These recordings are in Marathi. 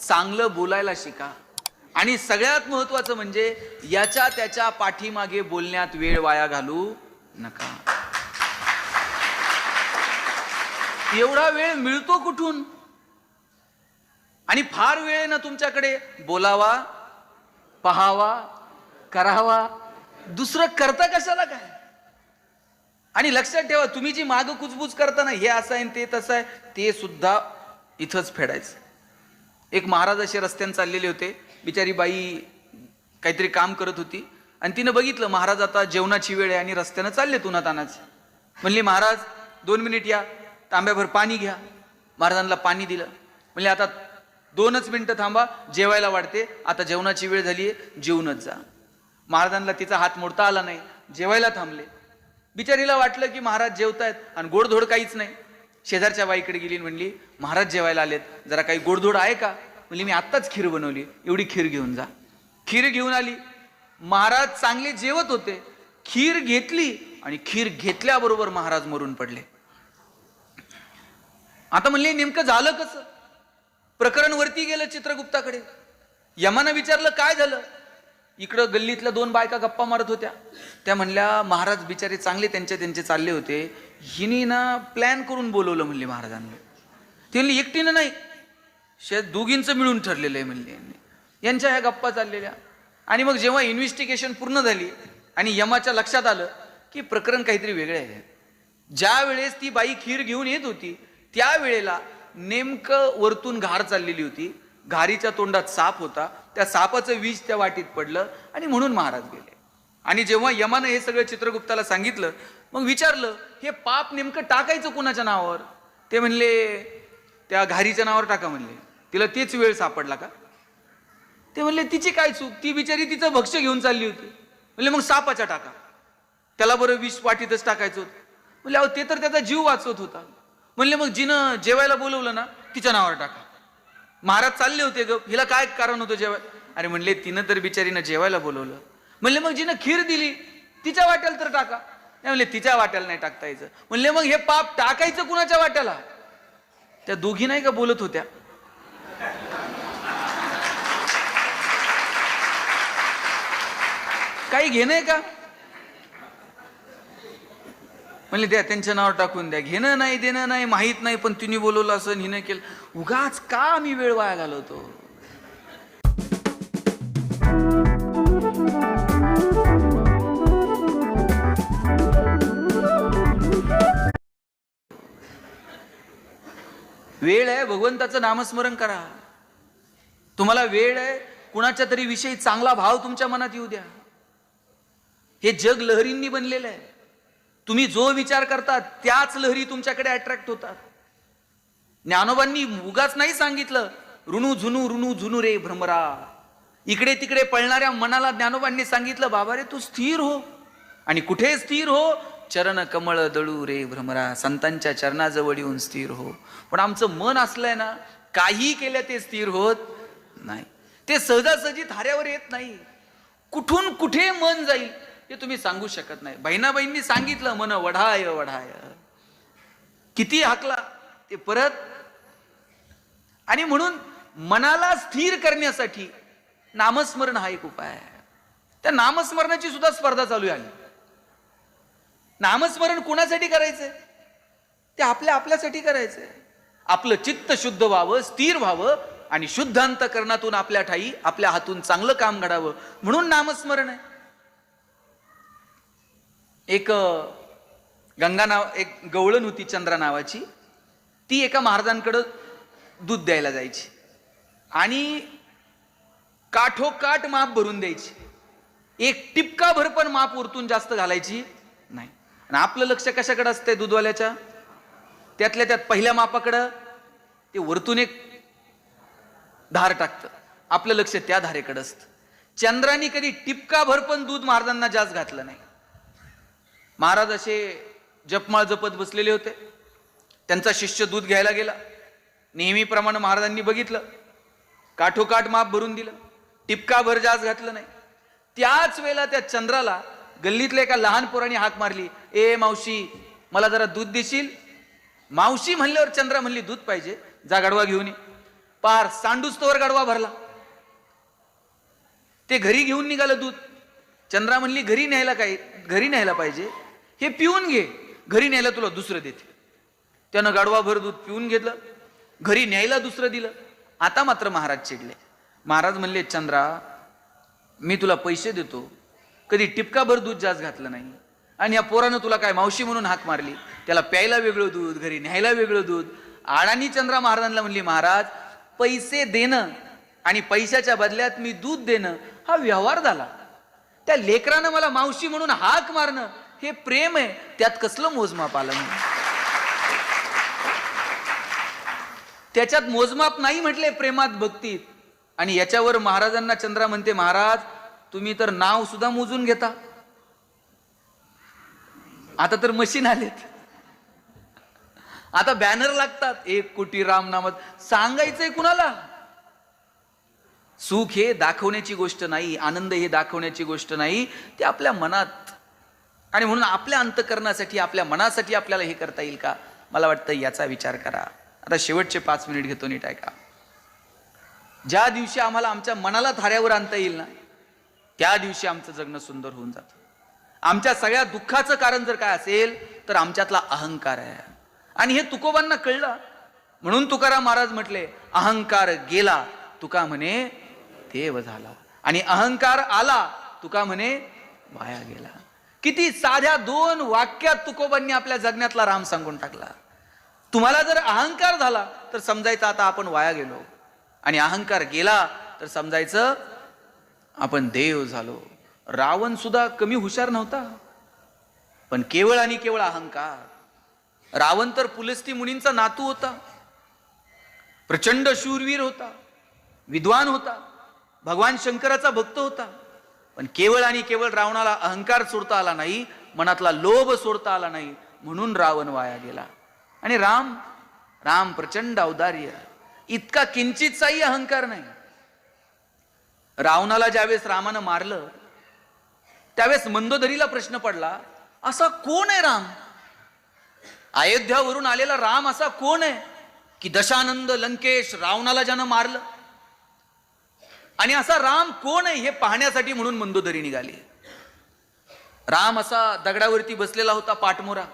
चांगलं बोलायला शिका. आणि सगळ्यात महत्वाचं म्हणजे याच्या त्याच्या पाठीमागे बोलण्यात वेळ वाया घालू नका. एवढा वेळ मिळतो कुठून? आणि फार वेळ आहे ना तुमच्याकडे? बोलावा पहावा करावा. दुसरं करता कशाला काय? आणि लक्षात ठेवा तुम्ही जी माग कुजबूज करता ना हे असं आहे आणि ते तसं आहे ते सुद्धा इथंच फेडायचं. एक महाराज असे रस्त्याने चाललेले होते. बिचारी बाई काहीतरी काम करत होती. आणि तिनं बघितलं महाराज आता जेवणाची वेळ आहे आणि रस्त्यानं चालले तुना तानाच म्हणली महाराज दोन मिनिट या तांब्याभर पाणी घ्या. महाराजांना पाणी दिलं. म्हणले आता दोनच मिनटं थांबा जेवायला वाढते. आता जेवणाची वेळ झाली आहे जेवूनच जा. महाराजांना तिचा हात मोडता आला नाही जेवायला थांबले. बिचारीला वाटलं की महाराज जेवतायत आणि गोडधोड काहीच नाही. शेजारच्या बाईकडे गेली म्हणली महाराज जेवायला आलेत. जरा काही गोडधोड आहे का? म्हणली मी आत्ताच खीर बनवली. एवढी खीर घेऊन जा. खीर घेऊन आली. महाराज चांगले जेवत होते. खीर घेतली आणि खीर घेतल्याबरोबर महाराज मरून पडले. आता म्हणले नेमकं झालं कसं? प्रकरण वरती गेलं चित्रगुप्ताकडे. यमानं विचारलं काय झालं? इकडं गल्लीतल्या दोन बायका गप्पा मारत होत्या. त्या म्हणल्या महाराज बिचारे चांगले त्यांचे त्यांचे चालले होते. हिनी ना प्लॅन करून बोलवलं म्हणले महाराजांनी. ते म्हणली एकटीनं नाही. शे दोघींचं मिळून ठरलेलं आहे म्हणले यांनी. यांच्या ह्या गप्पा चाललेल्या. आणि मग जेव्हा इन्व्हेस्टिगेशन पूर्ण झाली आणि यमाच्या लक्षात आलं की प्रकरण काहीतरी वेगळे आहे. ज्या वेळेस ती बाई खीर घेऊन येत होती त्यावेळेला नेमकं वरतून घार चाललेली होती. घारीच्या तोंडात साप होता. त्या सापाचं विष त्या वाटीत पडलं आणि म्हणून महाराज गेले. आणि जेव्हा यमानं हे सगळं चित्रगुप्ताला सांगितलं मग विचारलं हे पाप नेमकं टाकायचं कुणाच्या नावावर? ते म्हणले त्या घारीच्या नावावर टाका म्हणले. तिला तेच वेळ सापडला का? ते म्हणले तिची काय चूक? ती बिचारी तिचं भक्ष घेऊन चालली होती. म्हणले मग सापाच्या टाका. त्याला बरं विष वाटीतच टाकायचं होतं. म्हणले अहो ते तर त्याचा जीव वाचवत होता. म्हणले मग जिनं जेवायला बोलवलं ना तिच्या नावावर टाका. महाराज चालले होते ग. हिला काय कारण होतं जेवाय? अरे म्हणले तिनं तर बिचारीनं जेवायला बोलवलं. म्हणले मग जिनं खीर दिली तिच्या वाट्याला तर टाका. नाही म्हणले तिच्या वाट्याला नाही टाकता यायचं. म्हणले मग हे पाप टाकायचं कुणाच्या वाट्याला? त्या दोघी नाही का बोलत होत्या? काही घेणं आहे का? म्हणले द्या त्यांचं नाव टाकून द्या. घेणं नाही देणं नाही माहीत नाही पण तिने बोलवलं असं हिनं केलं. उगाच का आम्ही वेळ वाया घालवतो? वेळ आहे भगवंताचं नामस्मरण करा. तुम्हाला वेळ आहे कुणाच्या तरी विषयी चांगला भाव तुमच्या मनात येऊ द्या. हे जग लहरींनी बनलेलं आहे. तुम्ही जो विचार करता त्याच लहरी तुमच्याकडे अट्रॅक्ट होतात. ज्ञानोबांनी उगाच नाही सांगितलं ऋणू झुनू ऋणू झुनू रे भ्रमरा. इकडे तिकडे पळणाऱ्या मनाला ज्ञानोबांनी सांगितलं बाबा रे तू स्थिर हो. आणि कुठे स्थिर हो? चरण कमळ दळू रे भ्रमरा संतांच्या चरणाजवळ येऊन स्थिर हो. पण आमचं मन असलंय ना काही केलं ते स्थिर होत नाही. ते सहजासहजी थाऱ्यावर येत नाही. कुठून कुठे मन जाईल? हे तुम्ही सांगू शकत नाही. बहिणाबाईंनी सांगितलं मन वढाय वढाय. किती हाकला ते परत. आणि म्हणून मनाला स्थिर करण्यासाठी नामस्मरण हा एक उपाय आहे. त्या नामस्मरणाची सुद्धा स्पर्धा चालू आहे नामस्मरण कुणासाठी करायचंय? ते आपल्या आपल्यासाठी करायचंय. आपलं चित्त शुद्ध व्हावं स्थिर व्हावं आणि शुद्ध अंतकरणातून आपल्या ठाई आपल्या हातून चांगलं काम घडावं. म्हणून नामस्मरण आहे. एक गंगा नाव एक गवळण होती चंद्रा नावाची. ती एका महाराजांकडं दूध द्यायला जायची. आणि काठोकाठ माप भरून द्यायची. एक टिपका भर पण माप उरतून जास्त घालायची नाही. आणि आपलं लक्ष कशाकडे असतंय दूधवाल्याच्या? त्यातल्या त्यात पहिल्या मापाकडं ते वरतून एक धार टाकतं. आपलं लक्ष त्या धारेकडं असतं. चंद्राने कधी टिपका भर पण दूध महाराजांना जास्त घातलं नाही. महाराज असे जपमाळ जपत बसलेले होते. त्यांचा शिष्य दूध घ्यायला गेला. नेहमीप्रमाणे महाराजांनी बघितलं. काठोकाठ माप भरून दिलं. टिपका भर जास घातलं नाही. त्याच वेळेला त्या चंद्राला गल्लीतल्या एका लहान पोराने हाक मारली. ए मावशी मला जरा दूध देशील? मावशी म्हणल्यावर चंद्रा म्हणली दूध पाहिजे. जा गाडवा घेऊन ये. पार सांडूस्तवर गाडवा भरला. ते घरी घेऊन निघालं दूध. चंद्रा म्हणली घरी न्यायला काय? घरी न्यायला पाहिजे. हे पिऊन घे. घरी न्यायला तुला दुसरं देते. त्यानं गाडवाभर दूध पिऊन घेतलं. घरी न्यायला दुसरं दिलं. आता मात्र महाराज चिडले. महाराज म्हणले चंद्रा मी तुला पैसे देतो. कधी टिपकाभर दूध जास्त घातलं नाही. आणि या पोरानं तुला काय मावशी म्हणून हाक मारली? त्याला प्यायला वेगळं दूध घरी न्यायला वेगळं दूध. आडानी चंद्रा महाराजांना म्हणली महाराज पैसे देणं आणि पैशाच्या बदल्यात मी दूध देणं हा व्यवहार झाला. त्या लेकरानं मला मावशी म्हणून हाक मारणं हे प्रेम आहे त्यात कसलं मोजमाप आलं नाही त्याच्यात मोजमाप नाही म्हटले प्रेमात भक्तीत आणि याच्यावर महाराजांना चंद्रा म्हणते महाराज तुम्ही तर नाव सुद्धा मोजून घेता. आता तर मशीन आलेत. आता बॅनर लागतात एक कोटी राम नामात. सांगायचंय कुणाला? सुख हे दाखवण्याची गोष्ट नाही आनंद हे दाखवण्याची गोष्ट नाही ते आपल्या मनात आणि म्हणून आपल्या अंतकरणासाठी आपल्या मनासाठी आपल्याला हे करता येईल का? मला वाटतं याचा विचार करा. आता शेवटचे पाच मिनिट घेतो नीट ऐका. ज्या दिवशी आम्हाला आमच्या मनाला थाऱ्यावर आणता येईल ना त्या दिवशी आमचं जगणं सुंदर होऊन जातं. आमच्या सगळ्या दुःखाचं कारण जर काय असेल तर आमच्यातला अहंकार आहे. आणि हे तुकोबांना कळलं. म्हणून तुकाराम महाराज म्हटले अहंकार गेला तुका म्हणे देव झाला. आणि अहंकार आला तुका म्हणे वाया गेला. किती साध्या दोन वाक्यात तुकोबांनी आपल्या जगण्यातला राम सांगून टाकला. तुम्हाला जर अहंकार झाला तर समजायचं आता आपण वाया गेलो. आणि अहंकार गेला तर समजायचं आपण देव झालो. रावण सुद्धा कमी हुशार नव्हता. पण केवळ आणि केवळ अहंकार. रावण तर पुलस्ती मुनींचा नातू होता. प्रचंड शूरवीर होता. विद्वान होता. भगवान शंकराचा भक्त होता. पण केवळ आणि केवळ रावणाला अहंकार सोडता आला नाही मनातला लोभ सोडता आला नाही म्हणून रावण वाया गेला. आणि राम राम प्रचंड औदार्य. इतका किंचितचाही अहंकार नाही. रावणाला ज्यावेळेस रामानं मारलं त्यावेळेस मंदोदरीला प्रश्न पडला असा कोण आहे राम? अयोध्यावरून आलेला राम असा कोण आहे की दशानंद लंकेश रावणाला ज्यानं मारलं? आणि असा राम कोण आहे हे पाहण्यासाठी म्हणून मंदोदरी निघाली. राम असा दगडावरती बसलेला होता पाठमोरा.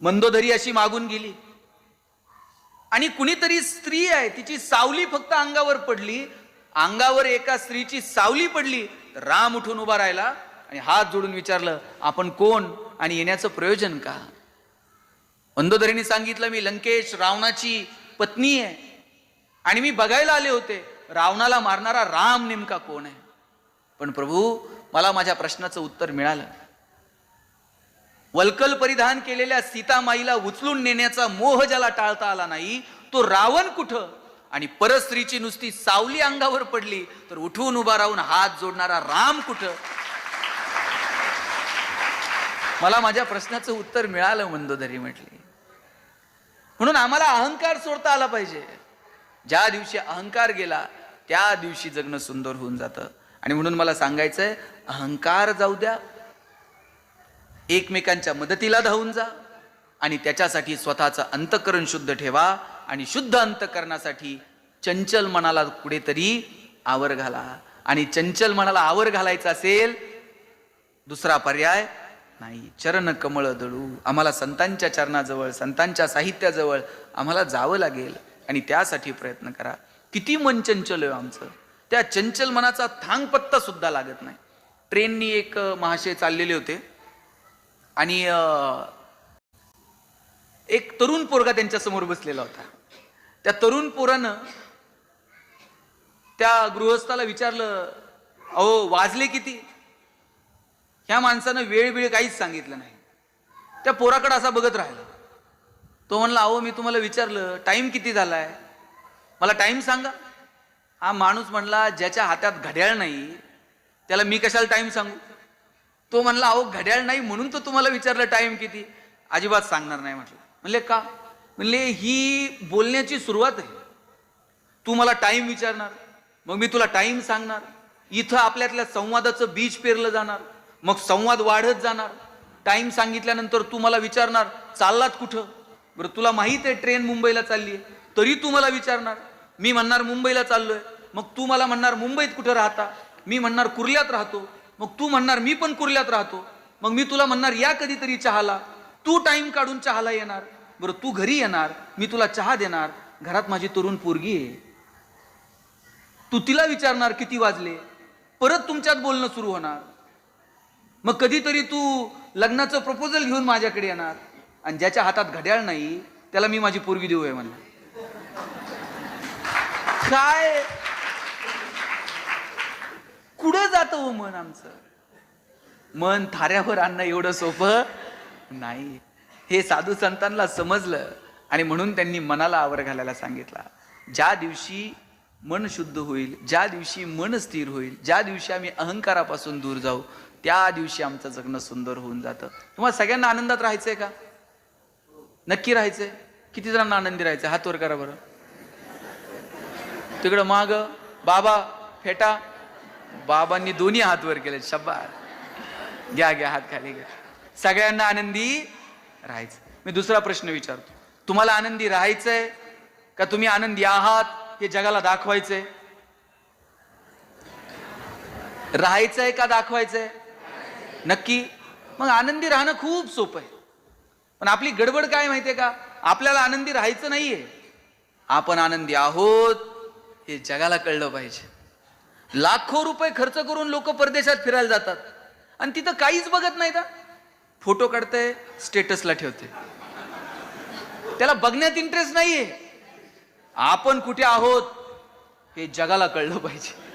मंदोदरी अशी मागून गेली. आणि कुणीतरी स्त्री आहे तिची सावली फक्त अंगावर पडली. अंगावर एका स्त्रीची सावली पडली तर राम उठून उभा राहिला आणि हात जोडून विचारलं आपण कोण आणि येण्याचं प्रयोजन का? मंदोदरीने सांगितलं मी लंकेश रावणाची पत्नी आहे. आणि मी बघायला आले होते. रावणाला मारणारा राम नेमका कोण आहे? पण प्रभू मला माझ्या प्रश्नाचं उत्तर मिळालं वल्कल परिधान केलेल्या सीतामाईला उचलून नेण्याचा मोह ज्याला टाळता आला नाही तो रावण कुठं? आणि परस्त्रीची नुसती सावली अंगावर पडली तर उठून उभा राहून हात जोडणारा राम कुठं? मला माझ्या प्रश्नाचं उत्तर मिळालं मंदोदरी म्हटली. म्हणून आम्हाला अहंकार सोडता आला पाहिजे. ज्या दिवशी अहंकार गेला त्या दिवशी जगणं सुंदर होऊन जातं. आणि म्हणून मला सांगायचंय अहंकार जाऊ द्या. एकमेकांच्या मदतीला धावून जा. आणि त्याच्यासाठी स्वतःचं अंतकरण शुद्ध ठेवा. आणि शुद्ध अंतकरणासाठी चंचल मनाला कुठेतरी आवर घाला. आणि चंचल मनाला आवर घालायचा असेल दुसरा पर्याय नाही. चरण कमळ दळू. आम्हाला संतांच्या चरणाजवळ संतांच्या साहित्याजवळ आम्हाला जावं लागेल. आणि त्यासाठी प्रयत्न करा. किती मन चंचल आहे आमचं. त्या चंचल मनाचा थांग पत्ता सुद्धा लागत नाही. ट्रेननी एक महाशय चाललेले होते. आणि एक तरुण पोरगा त्यांच्यासमोर बसलेला होता. त्या तरुण पोरानं त्या गृहस्थाला विचारलं अहो वाजले किती? ह्या माणसानं वेळ वेळ काहीच सांगितलं नाही. त्या पोराकडे असा बघत राहिला. तो म्हणला अहो मी तुम्हाला विचारलं टाईम किती झाला आहे मला टाईम सांगा. हा माणूस म्हणला ज्याच्या हातात घड्याळ नाही त्याला मी कशाला टाईम सांगू? तो म्हणला अहो घड्याळ नाही म्हणून तो तुम्हाला विचारलं टाईम किती? अजिबात सांगणार नाही म्हटलं. म्हणले का? म्हणले ही बोलण्याची सुरुवात आहे. तू मला टाईम विचारणार मग मी तुला टाईम सांगणार. इथं आपल्यातल्या संवादाचं बीज पेरलं जाणार मग संवाद वाढत जाणार. टाईम सांगितल्यानंतर तू मला विचारणार चाललात कुठं? बरं तुला माहीत आहे ट्रेन मुंबईला चालली आहे? तरी तू मला विचारणार मी म्हणणार मुंबईला चाललोय. मग तू मला म्हणणार मुंबईत कुठं राहता? मी म्हणणार कुर्ल्यात राहतो. मग तू म्हणणार मी पण कुर्ल्यात राहतो. मग मी तुला म्हणणार या कधीतरी चहाला. तू टाइम काढून चहाला येणार. बरं तू घरी येणार मी तुला चहा देणार. घरात माझी तरुण पोरगी आहे. तू तिला विचारणार किती वाजले? परत तुमच्यात बोलणं सुरू होणार. मग कधीतरी तू लग्नाचं प्रपोजल घेऊन माझ्याकडे येणार. आणि ज्याच्या हातात घड्याळ नाही त्याला मी माझी पूर्वी देऊ आहे म्हणलं. काय? कुठं जातं हो मन आमचं? मन थाऱ्यावर आणणं एवढं सोपं नाही. हे साधू संतांना समजलं आणि म्हणून त्यांनी मनाला आवर घालायला सांगितला. ज्या दिवशी मन शुद्ध होईल ज्या दिवशी मन स्थिर होईल ज्या दिवशी आम्ही अहंकारापासून दूर जाऊ त्या दिवशी आमचं जगणं सुंदर होऊन जातं. तुम्हाला सगळ्यांना आनंदात राहायचंय का? नक्की राहायचंय? किती जणांना आनंदी राहायचं हात वर करा बरं. तिकडं माग बाबा फेटा. बाबांनी दोन्ही हात वर केले शब्बा घ्या घ्या हात खाली घ्या. सगळ्यांना आनंदी राहायचं. मी दुसरा प्रश्न विचारतो. तुम्हाला आनंदी राहायचंय? का तुम्ही आनंदी आहात? हे जगाला दाखवायचंय. राहायचंय का दाखवायचंय? नक्की. मग आनंदी राहणं खूप सोपं आहे. पण आपली गडबड काय माहितीये का? आपल्याला आनंदी राहायचं नाहीये. आपण आनंदी आहोत हे जगाला कळलं पाहिजे. लाखो रुपये खर्च करून लोक परदेशात फिरायला जातात. आणि तिथं काहीच बघत नाही का फोटो काढते स्टेटसला ठेवते. त्याला बघण्यात इंटरेस्ट नाहीये. आपण कुठे आहोत हे जगाला कळलं पाहिजे.